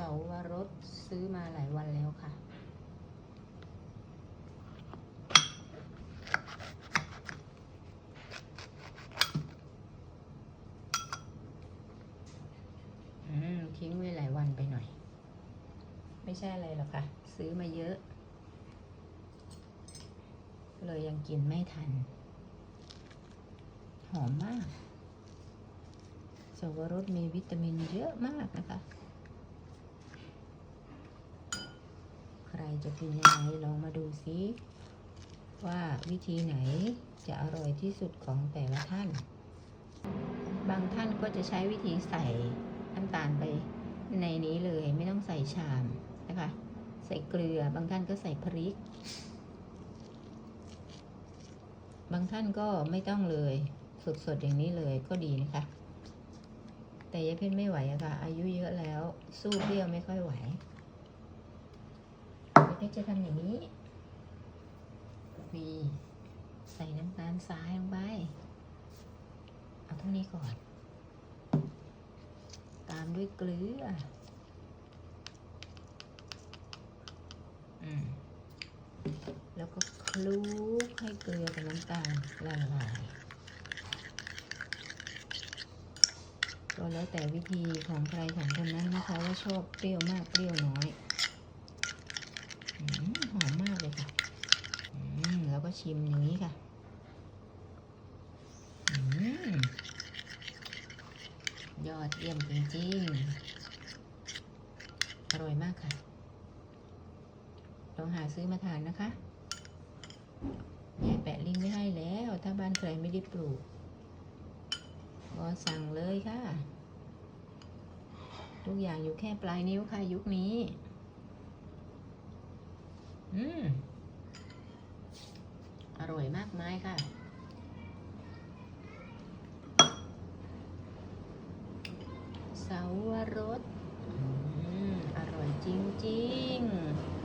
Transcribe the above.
เสาวรสซื้อมาหลายวันแล้วค่ะอืมทิ้งไว้หลายวันไปหน่อย ไม่ใช่อะไรหรอกค่ะ ซื้อมาเยอะ เลยยังกินไม่ทัน หอมมากสวรสมีวิตามินเยอะมากนะคะ ใคร จะกินยังไงลองมาดูซิว่าวิธีไหนจะอร่อยที่สุดของแต่ละท่าน บางท่านก็จะใช้วิธีใส่น้ำตาลไปในนี้เลยไม่ต้องใส่ชามนะคะ ใส่เกลือบางท่านก็ใส่พริก บางท่านก็ไม่ต้องเลยสดๆอย่างนี้เลยก็ดีนะคะ แต่ยายเพ่นไม่ไหวอะค่ะอายุเยอะแล้วสู้เปรี้ยวไม่ค่อยไหว จะทำอย่างนี้มีใส่น้ำตาลทรายลงไป เอาเท่านี้ก่อน ตามด้วยเกลือ อืม แล้วก็คลุกให้เกลือกับน้ำตาลละลายก็แล้วแต่วิธีของใครของคนนั้นนะคะว่าชอบเปรี้ยวมากเปรี้ยวน้อยอมหอมมากเลยค่ะอืมแล้วก็ ชิมอย่างนี้ค่ะอืมยอดเยี่ยมจริงๆ อร่อยมากค่ะ ลองหาซื้อมาทานนะคะยายแปะลิงก์ไว้ให้แล้ว ถ้าบ้านใครไม่ได้ปลูก ก็สั่งเลยค่ะ ทุกอย่างอยู่แค่ปลายนิ้วค่ะยุคนี้ อืม ร่อยมากมายค่ะ เสาวรสออร่อยจริง ๆ